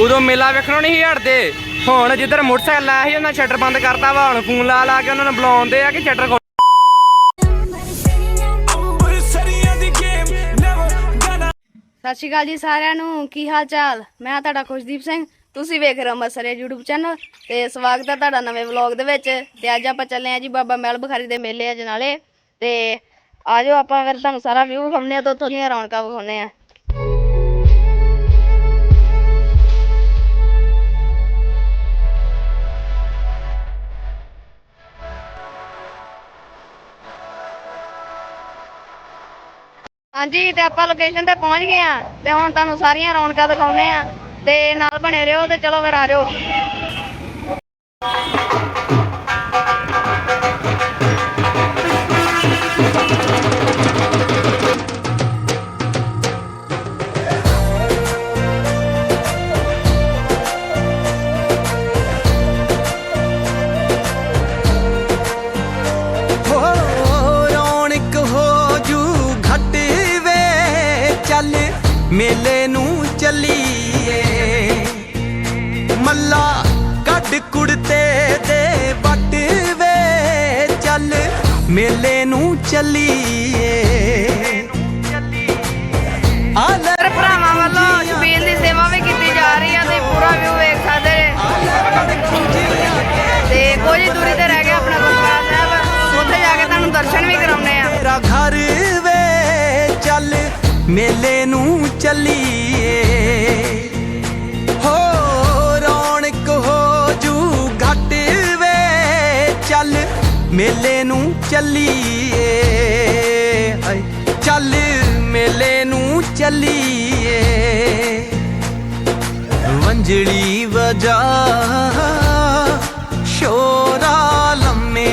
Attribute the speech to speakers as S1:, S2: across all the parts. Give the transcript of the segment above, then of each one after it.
S1: ਉਦੋਂ ਮੇਲਾ ਵੇਖਣੋਂ ਨਹੀਂ ਸੀ ਹਟਦੇ। ਹੁਣ ਜਿੱਧਰ ਮੋਟਰਸਾਈਕਲ ਆਇਆ ਸੀ, ਉਹਨਾਂ ਸ਼ਟਰ ਬੰਦ ਕਰਤਾ, ਵਾ ਹੁਣ ਫੋਨ ਲਾ ਲਾ ਕੇ ਉਹਨਾਂ ਨੂੰ ਬੁਲਾਉਂਦੇ ਆ ਕਿ ਸ਼ਟਰ
S2: ਸਤਿ ਸ਼੍ਰੀ ਅਕਾਲ ਜੀ ਸਾਰਿਆਂ ਨੂੰ, ਕੀ ਹਾਲ ਚਾਲ ਮੈਂ ਤੁਹਾਡਾ ਖੁਸ਼ਦੀਪ ਸਿੰਘ, ਤੁਸੀਂ ਵੇਖ ਰਹੇ ਹੋ ਮਸਰੇ YouTube ਚੈਨਲ ਤੇ ਸਵਾਗਤ ਹੈ ਤੁਹਾਡਾ ਨਵੇਂ ਵਲੌਗ ਦੇ ਵਿੱਚ। ਤੇ ਅੱਜ ਆਪਾਂ ਚੱਲੇ ਆ ਜੀ ਬਾਬਾ ਮਹਿਲ ਬਖਾਰੀ ਦੇ ਮੇਲੇ ਅਜ ਨਾਲੇ ਤੇ ਆਜੋ ਆਪਾਂ ਫਿਰ ਤੁਹਾਨੂੰ ਸਾਰਾ ਵਿਊ ਵਿਖਾਉਂਦੇ ਆ ਤੇ ਉੱਥੋਂ ਦੀਆਂ ਰੌਣਕਾਂ ਵਿਖਾਉਂਦੇ ਆ ਹਾਂਜੀ, ਤੇ ਆਪਾਂ ਲੋਕੇਸ਼ਨ ਤੇ ਪਹੁੰਚ ਗਏ ਆ ਤੇ ਹੁਣ ਤੁਹਾਨੂੰ ਸਾਰੀਆਂ ਰੌਣਕਾਂ ਦਿਖਾਉਂਦੇ ਆ ਤੇ ਨਾਲ ਬਣੇ ਰਹੋ ਤੇ ਚਲੋ ਫਿਰ ਆ ਜਾਓ।
S3: ਮੇਲੇ ਨੂੰ ਚੱਲੀਏ। ਮੇਲੇ ਨੂੰ ਚੱਲੀਏ। ਹਾਏ ਚੱਲ ਮੇਲੇ ਨੂੰ ਚੱਲੀਏ। ਵੰਜਲੀ ਵਜਾ, ਸ਼ੋਰਾ ਲੰਮੇ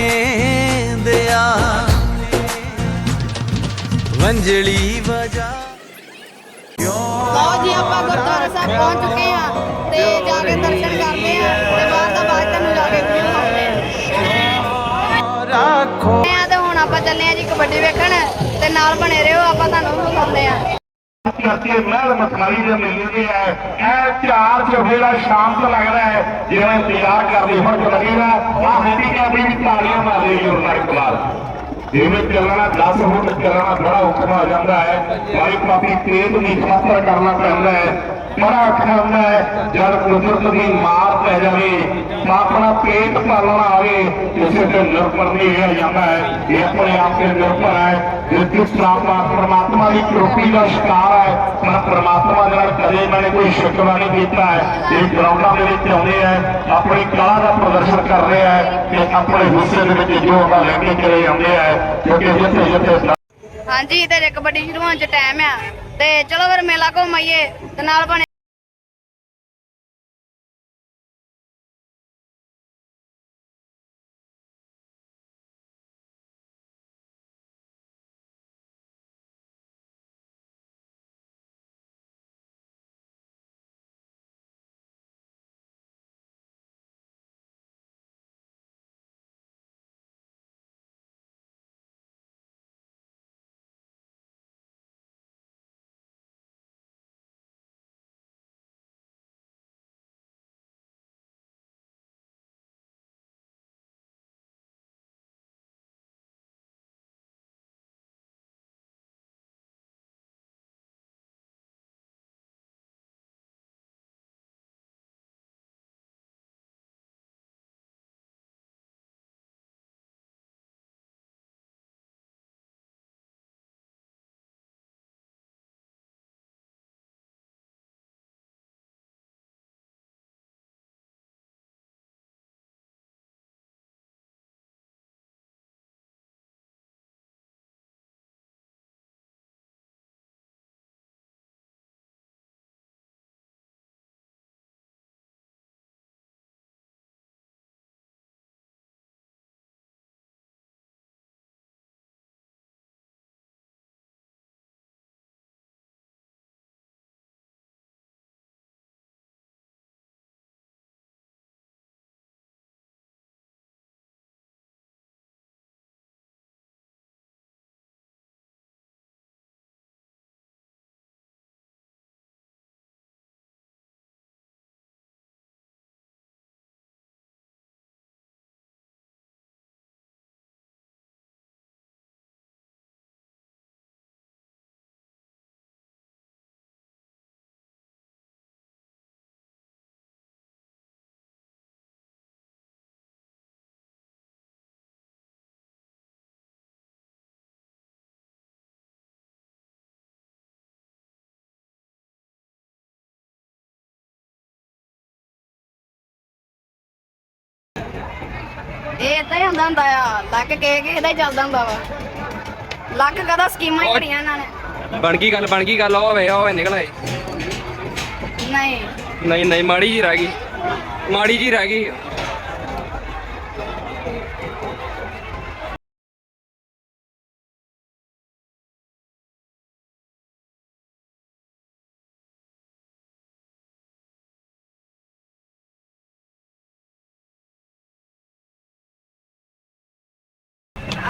S3: ਦਿਆ। ਵੰਜਲੀ ਵਜਾ।
S2: ਲਓ ਜੀ, ਆਪਾਂ ਗੁਰਦੁਆਰਾ ਸਾਹਿਬ ਪਹੁੰਚ ਚੁੱਕੇ ਆ ਤੇ ਜਾ ਕੇ ਦਰਸ਼ਨ ਤੇ ਆ ਜੀ ਕਬੱਡੀ ਵੇਖਣ ਤੇ ਨਾਲ ਬਣੇ ਰਹੋ, ਆਪਾਂ ਤੁਹਾਨੂੰ ਵੀ ਆ।
S4: ਕਰਕੇ ਮਹਿਲ ਮਸਨਾਈ ਦੇ ਮੇਲੇ ਦੇ ਹੈ। ਇਹ ਚਾਰ ਚੋਵੇੜਾ ਸ਼ਾਮ ਤੋਂ ਲੱਗਦਾ ਹੈ, ਜਿਵੇਂ ਤਿਆਰ ਕਰਦੀ ਹੁਣ ਲੱਗੇਗਾ ਆ ਹੈਂਡੀ ਕੈਬਰੀ ਵੀ ਤਾਲੀਆਂ ਮਾਰ ਰਹੀ ਹੈ ਉਹਨਾਂ ਇੱਕ ਵਾਰ ਚੱਲਣਾ 10 ਫੁੱਟ ਚੱਲਣਾ ਬੜਾ ਔਖਾ ਹੋ ਜਾਂਦਾ ਹੈ, ਬਾਈ ਕਾਫੀ ਤੇਜ਼ ਨਹੀਂ ਖਾਤਰ ਕਰਨਾ ਪੈਂਦਾ ਹੈ। ਬੜਾ ਔਖਾ ਹੁੰਦਾ ਹੈ, ਜਦ ਕੁਦਰਤ ਦੀ ਮਾਰ ਪੈ ਜਾਵੇ ਤਾਂ ਆਪਣਾ ਪੇਟ ਪਾਲਣਾ ਆਵੇ ਕਿਸੇ ਤੇ ਨਿਰਭਰ ਨਹੀਂ ਰਹਿ ਜਾਂਦਾ ਹੈ। ਇਹ ਆਪਣੇ ਆਪ ਤੇ ਨਿਰਭਰ ਹੈ। ਜੇ ਕਿਸ ਪਰਮਾਤਮਾ ਦੀ ਕਿਰਪੀ ਦਾ ਸ਼ਿਕਾਰ ਹੈ ਪਰ ਪਰਮਾਤਮਾ ਨਾਲ ਕਦੇ ਮੈਨੇ ਕੋਈ ਸ਼ਿਕਵਾ ਨਹੀਂ ਕੀਤਾ ਹੈ। ਇਹ ਗਰਾਊਂਡਾਂ ਦੇ ਵਿੱਚ ਆਉਂਦੇ ਆ ਆਪਣੀ ਕਲਾ ਦਾ ਪ੍ਰਦਰਸ਼ਨ ਕਰ ਰਹੇ ਆ ਤੇ ਆਪਣੇ ਹਿੱਸੇ ਦੇ ਵਿੱਚ ਜੋ ਆਪਾਂ ਲੈ ਕੇ ਚਲੇ ਆਉਂਦੇ ਆ ਕਿਉਂਕਿ ਜਿੱਥੇ ਜਿੱਥੇ
S2: ਹਾਂਜੀ ਤੇ ਜੇ ਕਬੱਡੀ ਸ਼ੁਰੂ ਹੋਣ ਚ ਟਾਈਮ ਆ। ਤੇ ਚਲੋ ਫਿਰ ਮੇਲਾ ਘੁੰਮ ਤੇ ਨਾਲ ਬਣੇ ਇਹ ਏਦਾਂ ਹੀ ਹੁੰਦਾ ਹੁੰਦਾ ਆ ਲੱਕ ਕੇ ਕੇ ਇਹਦਾ ਹੀ ਚੱਲਦਾ ਹੁੰਦਾ ਵਾ। ਲੱਕ ਕਦਾ ਸਕੀਮਾਂ ਹੀ ਘੜੀਆਂ ਇਹਨਾਂ ਨੇ।
S1: ਬਣ ਗਈ ਗੱਲ ਬਣ ਗਈ ਗੱਲ ਉਹ ਵੇ ਉਹ ਨਿਕਲ ਆਈ
S2: ਨਹੀਂ।
S1: ਨਹੀਂ ਨਹੀਂ ਮਾੜੀ ਜੀ ਰਹਿ ਗਈ। ਮਾੜੀ ਜੀ ਰਹਿ ਗਈ।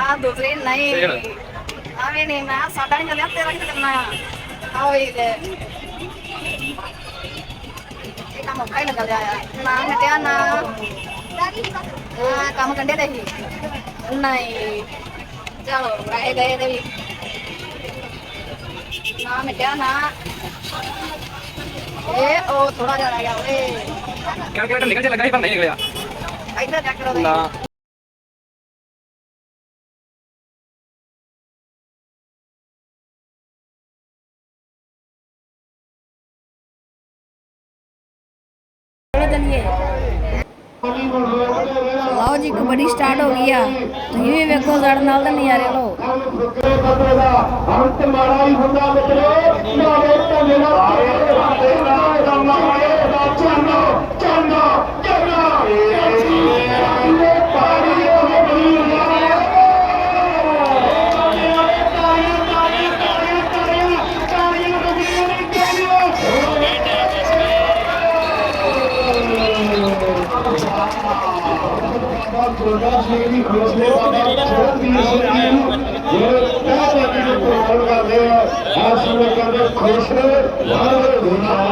S2: ਆ ਦੂਸਰੀ ਨਹੀਂ।
S1: ਸਹੀ ਗੱਲ।
S2: ਆ ਵੀ ਨਹੀਂ ਮੈਂ ਸਾਡਾ ਨਹੀਂ ਚੱਲਿਆ ਤੇਰਾ ਕਿੱਥੇ ਕਰਨਾ? ਆ ਵੀ ਲੈ। ਇਹ ਕੰਮ ਔਖਾ ਹੀ ਨਿਕਲ ਜਾਇਆ ਨਾ ਮਿਟਿਆ ਨਾ। ਹਾਂ ਕੰਮ ਕੰਡੇ ਤੇ ਹੀ। ਨਹੀਂ। ਚਲੋ ਰਹਿ ਗਏ ਇਹਦੇ ਵੀ। ਨਾ ਮਿਟਿਆ ਨਾ। ਇਹ ਉਹ ਥੋੜਾ ਜਿਹਾ ਰਹਿ ਗਿਆ ਓਏ।
S1: ਕੈਲਕੂਲੇਟਰ ਨਿਕਲ ਚ ਲੱਗਾ ਸੀ ਪਰ ਨਹੀਂ ਨਿਕਲਿਆ।
S2: ਇੱਧਰ ਚੈੱਕ ਕਰੋ
S1: ਨਾ।
S2: ਲਓ ਜੀ ਕਬੱਡੀ ਸਟਾਰਟ ਹੋ ਗਈ ਆ। ਤੁਸੀਂ ਵੀ ਵੇਖੋ ਸਾਡੇ ਨਾਲ ਤਾਂ ਨਜ਼ਾਰੇ ਲਓ।
S5: ਦਾ ਅੰਤ ਮਾੜਾ ਹੀ ਹੁੰਦਾ ਮਿੱਤਰੋ ਨਾਲੇ ਧੰਨੇ ਦਾ ਨਾਲ ਦਾ ਚੰਨਾ ਚੰਨਾ ਚੰਨਾ ਖੁਸ਼ ਰਹੇ। ਹਰ ਰੋਣਾ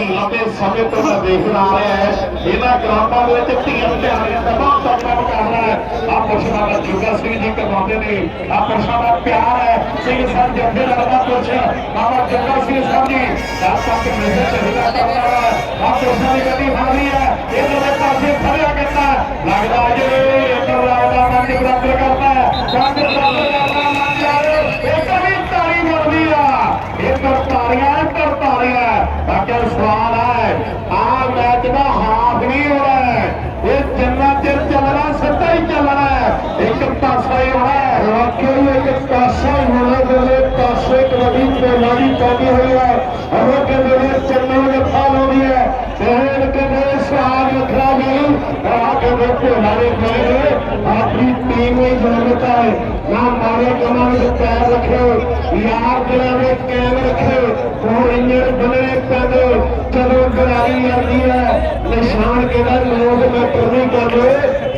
S5: ਸਮੇਂ ਤੋਂ ਮੈਂ ਦੇਖਦਾ ਆ ਰਿਹਾ ਹੈ, ਇਹਨਾਂ ਗਰਾਊਂਡਾਂ ਵਿੱਚ ਧੀਆਂ ਧਿਆਨ ਦਾ ਬਹੁਤ ਤਕੜਾ ਮੁਕਾਬਲਾ ਹੈ। ਆ ਪੁਰਸ਼ਾਂ ਦਾ ਜੋਗਾ ਸਿੰਘ ਜੀ ਕਰਵਾਉਂਦੇ ਨੇ ਆ ਪੁਰਸ਼ਾਂ ਦਾ ਪਿਆਰ ਹੈ। ਸਿੰਘ ਸਾਹਿਬ ਜੱਗੇ ਦਾ ਪੁਰਸ਼, ਬਾਬਾ ਜੋਗਾ ਸਿੰਘ ਸਾਹਿਬ ਜੀ ਦਾ ਤੱਕ ਮਿਲਦੇ ਚਾਹੀਦਾ ਹੈ। ਆ ਪੁਰਸ਼ਾਂ ਦੀ ਗੱਡੀ ਹਾਜ਼ਰੀ ਹੈ। ਇਹਨਾਂ ਦੇ ਪਾਸੇ ਖੜਿਆ ਕਰਦਾ ਹੈ। ਲੱਗਦਾ ਜੇ ਇੱਧਰ ਦਾ ਮੰਨ ਬਰਾਬਰ ਕਰਦਾ ਹੈ। ਕੰਡ ਬਰਾਬਰ ਬਾਕੀ ਸਵਾਲ ਹੈ। ਆ ਮੈਚ ਦਾ ਹਾਫ ਨਹੀਂ ਹੋਣਾ ਇਹ ਜਿੰਨਾ ਚਿਰ ਚੱਲਣਾ ਸਿੱਧਾ ਹੀ ਚੱਲਣਾ ਇੱਕ ਪਾਸਾ ਹੀ ਹੋਣਾ ਹੈ। ਵਾਕਈ ਇੱਕ ਪਾਸਾ ਹੀ ਹੋਣਾ ਜਿਹੜੇ ਪਾਸੇ ਕਬੱਡੀ ਪਹਿਲਾਂ ਦੀ ਹੋਈ ਹੈ। ਉਹ ਕਹਿੰਦੇ ਨੇ ਚੱਲਣ ਲੱਖਾ ਲਾਉਂਦੀ ਹੈ ਤੇ ਕਹਿੰਦੇ ਸਵਾਲ ਵੱਖਰਾ ਨਹੀਂ ਆ ਕਹਿੰਦੇ ਭੋਲਾ ਕਹਿੰਦੇ ਆਪਣੀ ਟੀਮ ਹੀ ਜਾਣਦਾ ਹੈ। ਨਾ ਮਾਰੇ, ਕਮਾਂ ਵਿੱਚ ਪੈਰ ਰੱਖਿਓ। ਯਾਰ ਦਿਲਾਂ ਵਿੱਚ ਕੈਮ ਰੱਖਿਓ। ਹੋਰ ਇੰਜਣ ਬਣੇ ਪੈਦੇ ਚਲੋ ਗਰਾਰੀ ਆਉਂਦੀ ਹੈ, ਨਿਸ਼ਾਨ ਕਿਹਦਾ ਲੋਕ ਮੈਟਰ ਨਹੀਂ ਕਰਦੇ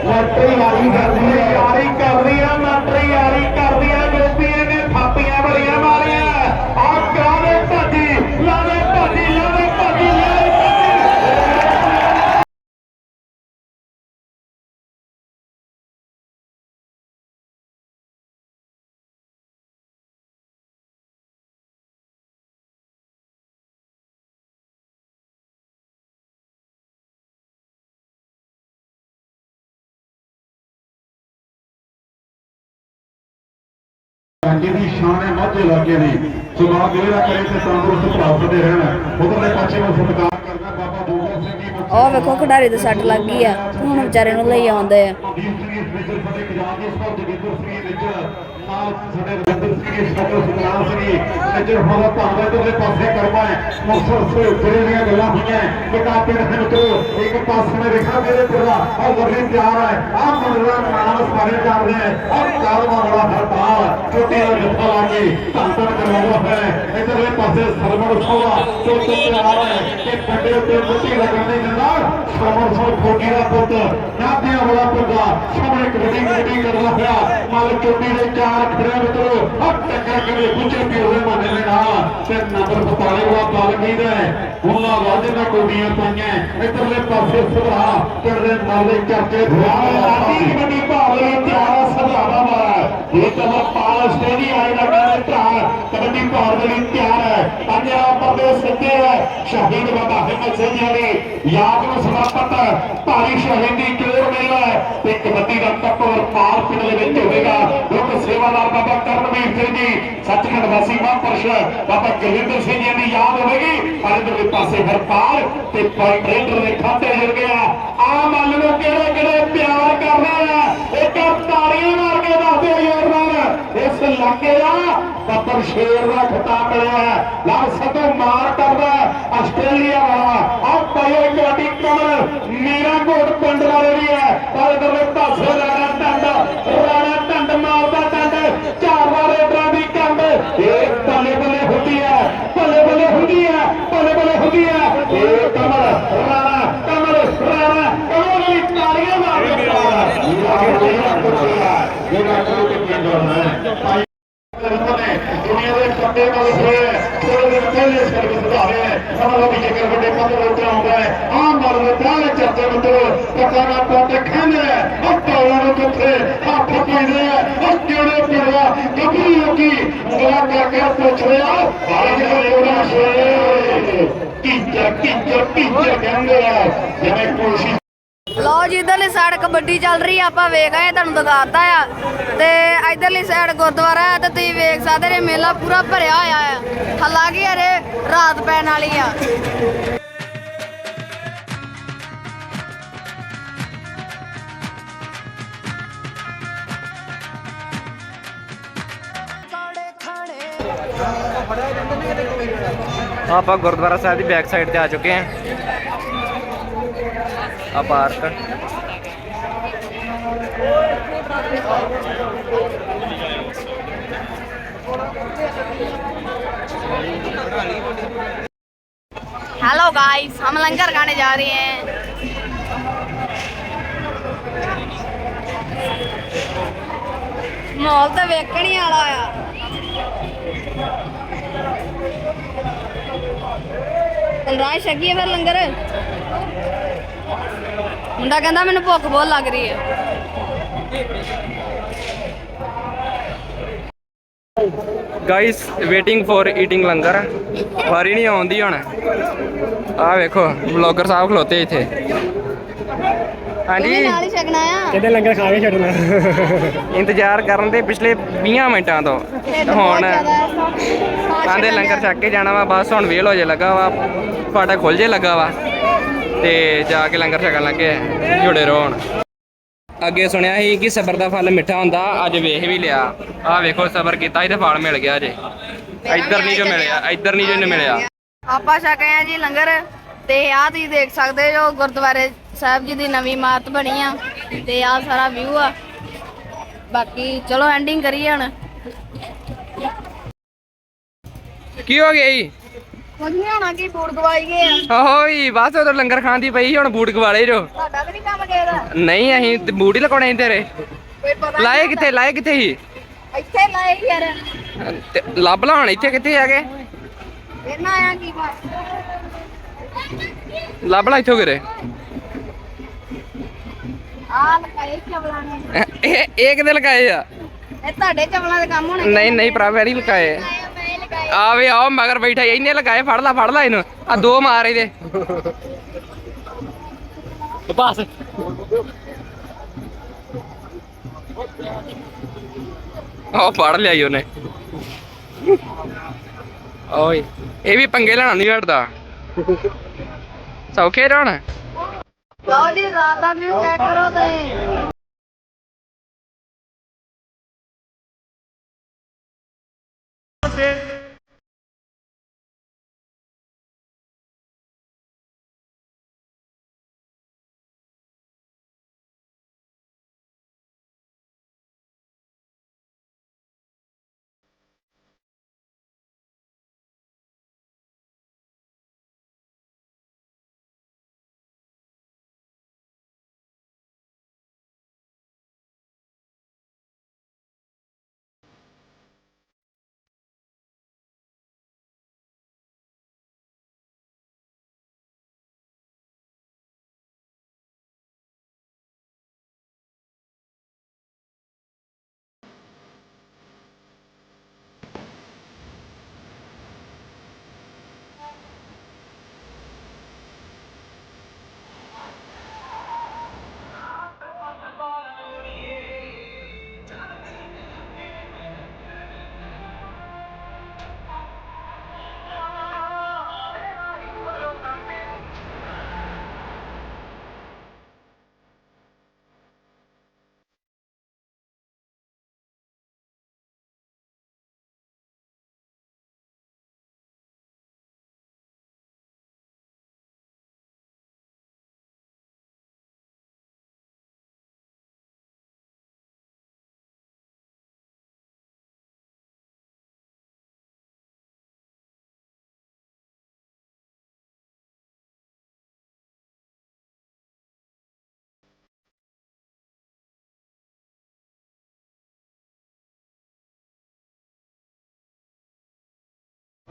S5: ਮਾਟਰ ਯਾਰੀ ਕਰਦੀ ਹੈ। ਯਾਰੀ ਕਰਦੀ ਹੈ ਮਾਟਰ ਯਾਰੀ
S6: ਇਲਾਕੇ ਦੀ ਸ਼ਾਨ ਹੈ ਮਾਝੇ ਇਲਾਕੇ ਦੀ ਸੁਭਾਅ ਗੇਰਾ ਕਰੇ ਤੇ ਤੰਦਰੁਸਤ ਪ੍ਰਾਪਤ ਦੇ ਰਹਿਣ। ਉਧਰਲੇ ਪਾਸੇ ਨੂੰ ਸਤਿਕਾਰ ਕਰਦਾ ਬਾਬਾ ਜੋਗਾ ਸਿੰਘ ਜੀ
S2: ਉਹ ਵੇਖੋ ਖਿਡਾਰੀ ਦੇ ਸੱਟ ਲੱਗ ਗਈ ਆ। ਹੁਣ ਵਿਚਾਰੇ ਨੂੰ ਲਈ ਆਉਂਦੇ ਆ।
S6: ਸਾਡੇ ਰਵਿੰਦਰ ਸਿੰਘ ਸਪੋਰਟ ਸੁਖਨਾਮ ਸਿੰਘ ਨਜਰ ਹੋਦਾ ਭਾਵੇਂ ਦੇ ਪਾਸੇ ਕਰਵਾ ਹੈ। ਮੁਕਸਰ ਸੇ ਜਿਹੜੇ ਦੀਆਂ ਗੱਲਾਂ ਹੋਈਆਂ ਬੇਟਾ ਪਿੰਡ ਦੇ ਮਿੱਤਰੋ ਇੱਕ ਪਾਸੇ ਵੇਖਾ ਮੇਰੇ ਪੁਰਾ ਉਹ ਵਰਗੀ ਤਿਆਰ ਹੈ। ਆਹ ਮੰਡਲਾ ਨਾਮ ਸਾਰੇ ਕਰਦੇ ਹੈ ਆਹ ਕਾਰਵਾ ਵਾਲਾ ਹਰਪਾਲ ਛੋਟੀ ਦਾ ਜੱਫਾ ਲਾ ਕੇ ਧੰਨ ਧੰਨ ਕਰਵਾਉਂਦਾ ਹੈ ਇਧਰਲੇ ਪਾਸੇ ਸਰਵਣ ਸੋਵਾ ਚੋਟੇ ਤਿਆਰ ਹੈ ਕਿ ਵੱਡੇ ਉੱਤੇ ਮੁੱਠੀ ਲੱਗਣ ਦੇ ਨਾਲ ਸਰਵਣ ਸੋ ਫੋਟੀ ਦਾ ਪੁੱਤ ਨਾਦਿਆਂ ਵਾਲਾ ਪੁੱਤਾ ਸਾਹਮਣੇ ਕਬੱਡੀ ਕਬੱਡੀ ਕਰਦਾ ਹੋਇਆ ਮੱਲ ਚੋਟੀ ਦੇ ਚਾਰ ਖੜਿਆ ਮਿੱਤਰੋ ਹੱਥ ਟੱਕਰ ਕੇ ਪੁੱਛੇ ਪੀਰ ਦੇ ਮਾਨੇ ਦੇ ਨਾਲ। ਤੇ ਨੰਬਰ 42 ਵਾਲਾ ਬਾਲਕੀ ਦਾ ਹੈ। ਉਹਨਾਂ ਵਾਜੇ ਦਾ ਕੋਡੀਆਂ ਪਾਈਆਂ। ਇਧਰਲੇ ਪਾਸੇ ਸੁਭਾ ਪਿੰਡੇ ਨਾਲ ਦੇ ਚਰਚੇ
S5: ਆਦੀ ਕਬੱਡੀ ਭਾਵਲੇ ਤਿਆਰ ਸਭਾਵਾ ਵਾ ਇਹ ਕਬਰ ਪਾਲ ਸਟੇਡੀ ਆਏ ਦਾ ਕਹਿੰਦੇ ਭਰਾ। ਕਬੱਡੀ ਭਾਵਲੇ ਤਿਆਰ ਹੈ ਪੰਜਾਬ ਪ੍ਰਦੇਸ਼ ਸਿੱਧੇ ਸ਼ਹੀਦ ਬਾਬਾ ਹਿੰਮਤ ਸਿੰਘ ਜੀ ਦੀ ਯਾਦ ਨੂੰ ਸਮਰਪਿਤ ਭਾਰੀ ਸ਼ਹੀਦੀ ਚੋਰ ਮੇਲਾ ਹੈ ਤੇ ਕਬੱਡੀ ਦਾ ਕੱਪ ਔਰ ਪਿੰਡ ਦੇ ਵਿੱਚ ਹੋਵੇਗਾ। ਲੋਕ ਸੇਵਾਦਾਰ ਬਾਬਾ ਕਰਨਵੀਰ
S6: ਸਿੰਘ ਜੀ, ਸੱਚਖੰਡ ਵਾਸੀ ਮਹਾਂਪੁਰਸ਼ ਬਾਬਾ ਗੁਰਵਿੰਦਰ ਸਿੰਘ ਜੀ ਦੀ ਯਾਦ ਹੋਵੇਗੀ। ਪਰ ਇਧਰਲੇ ਪਾਸੇ ਹਰਪਾਲ ਤੇ ਟ੍ਰੇਡਰ ਦੇ ਖਾਤੇ ਜੁੜ ਗਿਆ ਆ। ਮੰਨ ਲਓ ਕਿਹੜੇ ਕਿਹੜੇ ਪਿਆਰ ਕਰ ਰਹੇ ਆ ਇੱਕ ਤਾੜੀਆਂ ਮਾਰ ਕੇ ਦੱਸ ਦਿਓ ਯਾਰ ਇਸ ਇਲਾਕੇ ਦਾ ਬੱਬਰ ਸ਼ੇਰ ਦਾ ਖਿਤਾਬ ਮਿਲਿਆ ਲੜ ਸਤੋਂ ਮਾਰ ਕਰਦਾ ਆਸਟ੍ਰੇਲੀਆ ਵਾਲਾ। ਆ ਪਾਇਓ ਕਬੱਡੀ ਕਮਲ ਮੀਰਾ ਕੋਟ ਪਿੰਡ ਵਾਲੇ ਵੀ ਹੈ। ਪਰ ਇਧਰਲੇ ਪਾਸੇ ਰਾਣਾ ਟੰਡ ਰਾਣਾ ਟੰਡ ਮਾਰਦਾ ਟੰਡ। ਚਾਰ ਵਾਰ ਰੇਡਰਾਂ ਦੀ ਕੰਡ ਇਹ ਬੱਲੇ ਬੱਲੇ ਹੁੰਦੀ ਹੈ ਬੱਲੇ ਬੱਲੇ ਹੁੰਦੀ ਹੈ ਬੱਲੇ ਬੱਲੇ ਹੁੰਦੀ ਹੈ। ਇਹ ਕਮਲ ਰਾਣਾ ਕਮਲ ਰਾਣਾ ਕਮਲ ਦੀ ਤਾੜੀਆਂ ਮਾਰ ਕੇ ਇਹ ਰਾਣਾ ਤੇ ਪਿੰਡ ਹੈ। ਦੁਨੀਆ ਦੇ ਵੱਡੇ ਮਲਕ ਹੋਏ ਥੋੜੇ ਪਹਿਲੇ ਸਰਵਿਸ ਸੁਧਾਰੇ ਸਮਾਂ ਵੀ ਜੇਕਰ ਵੱਡੇ ਪਦ ਉੱਤੇ ਆਉਂਦਾ ਹੈ। ਆਮ ਮਰਦ ਪ੍ਰਾਣੇ ਚਰਚੇ ਵਿੱਚ ਪਤਾ ਨਾ ਪਾਉਂਦੇ ਕਹਿੰਦੇ ਉਹ ਟੌਲਾਂ ਨੂੰ ਕਿੱਥੇ ਹੱਥ ਪੈਂਦੇ ਆ ਉਹ ਕਿਹੜੇ ਪਿਆ ਗੱਭਰੂ ਲੋਕੀ ਉਂਗਲਾਂ ਕਰਕੇ ਪੁੱਛ ਰਿਹਾ ਭਾਰਤ ਦੇ ਕੋਲਾ ਸ਼ੇ ਟੀਚਰ ਟੀਚਰ ਕਹਿੰਦੇ ਆ? ਜਿਵੇਂ ਕੋਸ਼ਿਸ਼
S2: ਲਓ ਜੀ, ਇਧਰਲੀ ਸਾਈਡ ਕਬੱਡੀ ਚੱਲ ਰਹੀ ਆ, ਆਪਾਂ ਵੇਖ ਆਏ, ਤੁਹਾਨੂੰ ਦਿਖਾਤਾ ਆ। ਤੇ ਇਧਰਲੀ ਸਾਈਡ ਗੁਰਦੁਆਰਾ ਆ, ਤੇ ਤੁਸੀਂ ਵੇਖ ਸਕਦੇ ਨੇ ਮੇਲਾ ਪੂਰਾ ਭਰਿਆ ਹੋਇਆ ਆ। ਹਾਲਾਂਕਿ ਹਰੇ ਰਾਤ ਪੈਣ ਵਾਲੀ ਆ।
S1: ਆਪਾਂ ਗੁਰਦੁਆਰਾ ਸਾਹਿਬ ਦੀ ਬੈਕ ਸਾਈਡ ਤੇ ਆ ਚੁੱਕੇ ਹਾਂ ਆ ਪਾਰਕ
S2: हेलो गाइस हम लंगर खाने जा रहे हैं ਮਾਹੌਲ ਤਾਂ ਵੇਖਣ ਹੀ ਵਾਲਾ ਆ ਰਾਜ ਛਕੀਏ ਫਿਰ ਲੰਗਰ ਮੁੰਡਾ ਕਹਿੰਦਾ ਮੈਨੂੰ ਭੁੱਖ ਬਹੁਤ ਲੱਗ ਰਹੀ ਹੈ।
S1: Guys waiting for eating langar. ਵਾਰੀ ਨਹੀਂ ਆਉਂਦੀ ਹੁਣ। ਆ ਵੇਖੋ ਬਲੌਗਰ ਸਾਹਿਬ ਖਲੋਤੇ ਇੱਥੇ। ਹਾਂਜੀ।
S2: ਨਾਲ ਹੀ ਛਕਣਾ ਆ?
S7: ਕਹਿੰਦੇ ਲੰਗਰ ਖਾ ਕੇ ਛੱਡਣਾ
S1: ਇੰਤਜ਼ਾਰ ਕਰਨ ਦੇ ਪਿਛਲੇ 20 ਮਿੰਟਾਂ ਤੋਂ। ਹੁਣ
S2: ਛੱਡਣ
S1: ਲੰਗਰ। ਛੱਕ ਕੇ ਜਾਣਾ ਵਾ ਬਸ ਹੁਣ ਵੇਲ ਹੋ ਜੇ ਲੱਗਾ ਵਾ ਫਾਟਾ ਖੁੱਲ ਜੇ ਲੱਗਾ ਵਾ। ਤੇ ਜਾ ਕੇ ਲੰਗਰ ਛਕਣ ਲੱਗੇ ਜੁੜੇ ਰਹੋ ਹੁਣ ਅੱਗੇ ਸੁਣਿਆ ਸੀ ਕਿ ਸਬਰ ਦਾ ਫਲ ਮਿੱਠਾ ਹੁੰਦਾ ਅੱਜ ਵੇਖ ਵੀ ਲਿਆ। ਆਹ ਵੇਖੋ ਸਬਰ ਕੀਤਾ ਤੇ ਫਲ ਮਿਲ ਗਿਆ ਜੇ ਇੱਧਰ ਨਹੀਂ ਜੋ ਮਿਲਿਆ ਇੱਧਰ ਨਹੀਂ ਜੋ ਮਿਲਿਆ।
S2: ਆਪਾਂ ਛਕ ਆ ਜੀ ਲੰਗਰ ਤੇ ਆਹ ਤੁਸੀਂ ਦੇਖ ਸਕਦੇ ਹੋ ਗੁਰਦੁਆਰੇ ਸਾਹਿਬ ਜੀ ਦੀ ਨਵੀਂ ਇਮਾਰਤ ਬਣੀ ਆ ਤੇ ਆਹ ਸਾਰਾ ਵਿਊ ਆ। ਬਾਕੀ ਚਲੋ ਐਂਡਿੰਗ ਕਰੀਏ ਹੁਣ।
S1: ਕੀ ਹੋ ਗਿਆ ਜੀ?
S2: ਕੁਝ ਨਹੀਂ ਹੋਣਾ ਕੀ ਬੂੜ ਗਵਾਈ ਗਏ ਆ?
S1: ਓਹੋਈ ਬਸ ਉਧਰ ਲੰਗਰ ਖਾਣ ਦੀ ਪਈ ਹੁਣ ਬੂਟ ਗਵਾਲੇ ਜੋ।
S2: ਤੁਹਾਡਾ ਵੀ ਨਹੀਂ ਕੰਮ ਕਿਹਦਾ
S1: ਨਹੀਂ ਅਸੀਂ ਤੇ ਬੂਟ ਹੀ ਲਗਾਉਣੇ ਸੀ ਤੇਰੇ।
S2: ਕੋਈ ਪਤਾ
S1: ਲਾਏ ਕਿੱਥੇ ਲਾਏ ਕਿੱਥੇ ਸੀ?
S2: ਇੱਥੇ ਲਾਏ ਯਾਰ।
S1: ਤੇ ਲੱਭ ਲਾ ਹੁਣ ਇੱਥੇ ਕਿੱਥੇ ਆ ਗਏ
S2: ਇਹਨਾਂ ਆਇਆ ਕੀ ਬਸ
S1: ਲੱਭ ਲਾ ਇੱਥੋਂ ਕਿਰੇ
S2: ਆ ਲਗਾਏ ਚਵਲਾਂ ਨੇ।
S1: ਇਹ ਇਹ ਕਿਤੇ ਲਗਾਏ ਆ?
S2: ਇਹ ਤੁਹਾਡੇ ਚਵਲਾਂ ਦੇ ਕੰਮ ਹੋਣੇ
S1: ਨਹੀਂ ਨਹੀਂ ਭਰਾ ਲਗਾਏ।
S2: ਆ
S1: ਵੇ ਆਓ ਮਗਰ ਬੈਠਾ ਇੰਨੇ ਲਗਾਏ ਫੜ ਲਾ ਫੜ ਲਾ ਇਹਨੂੰ। ਆ ਦੋ ਮਾਰ ਇਹਦੇ।
S7: ਬਸ
S1: ਆ ਫੜ ਲਿਆ ਹੀ ਉਹਨੇ। ਓਏ ਇਹ ਵੀ ਪੰਗੇ ਲੈਣਾ ਨਹੀਂ ਹਟਦਾ ਸੌਖੇ ਰਹਿਣਾ।
S2: ਲੋੜੀ ਰਾਤਾਂ ਨੂੰ ਕਿਆ ਕਰੋ ਤੇ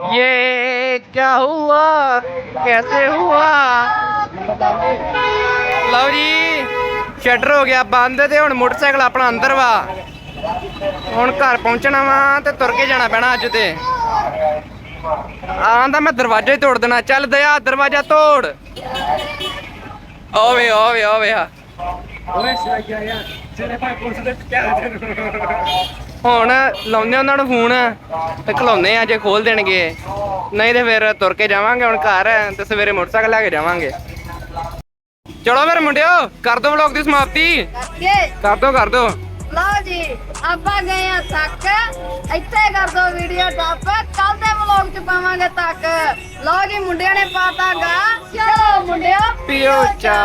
S1: ये क्या हुआ कैसे हुआ ਲਓ ਜੀ ਸ਼ਟਰ ਹੋ ਗਿਆ ਬੰਦ ਤੇ ਹੁਣ ਮੋਟਰਸਾਈਕਲ ਆਪਣਾ ਅੰਦਰ ਵਾ ਹੁਣ ਘਰ ਪਹੁੰਚਣਾ ਵਾ ਤੇ ਤੁਰ ਕੇ ਜਾਣਾ ਪੈਣਾ ਅੱਜ ਤੇ ਆਂਦਾ ਮੈਂ ਦਰਵਾਜ਼ਾ ਹੀ ਤੋੜ ਦੇਣਾ ਚੱਲ ਦਇਆ ਦਰਵਾਜ਼ਾ ਤੋੜ ਓਵੇ ਓਵੇ ਓਵੇ ਆ
S7: ਓਏ ਸਵਾਈਆ ਯਾਰ ਜਿਹੜੇ ਭਾਈ ਪੁਲਿਸ ਦੇ ਕਿਆ
S1: ਹੁਣ ਲਾਉਂਦੇ ਉਹਨਾਂ ਨੂੰ ਫੋਨ ਤੇ ਖਲਾਉਂਦੇ ਆ ਜੇ ਖੋਲ ਦੇਣਗੇ। ਨਹੀਂ ਤੇ ਫਿਰ ਤੁਰ ਕੇ ਜਾਵਾਂਗੇ ਹੁਣ ਘਰ ਤੇ ਸਵੇਰੇ ਮੋਟਰਸਾਈਕਲ ਲੈ ਕੇ ਜਾਵਾਂਗੇ। ਚਲੋ ਮੇਰੇ ਮੁੰਡਿਓ ਕਰ ਦੋ ਵਲੌਗ ਦੀ ਸਮਾਪਤੀ। ਕਰ ਦੋ ਕਰ ਦੋ।
S2: ਲਓ ਜੀ ਆਪਾਂ ਗਏ ਆ ਤੱਕ। ਇੱਥੇ ਕਰ ਦੋ ਵੀਡੀਓ ਟੱਪ ਕੱਲ ਦੇ ਵਲੌਗ ਚ ਪਾਵਾਂਗੇ ਤੱਕ। ਲਓ ਜੀ ਮੁੰਡਿਆਂ ਨੇ ਪਾਤਾਗਾ ਚਲੋ ਮੁੰਡਿਓ
S1: ਪਿਓ ਚਾ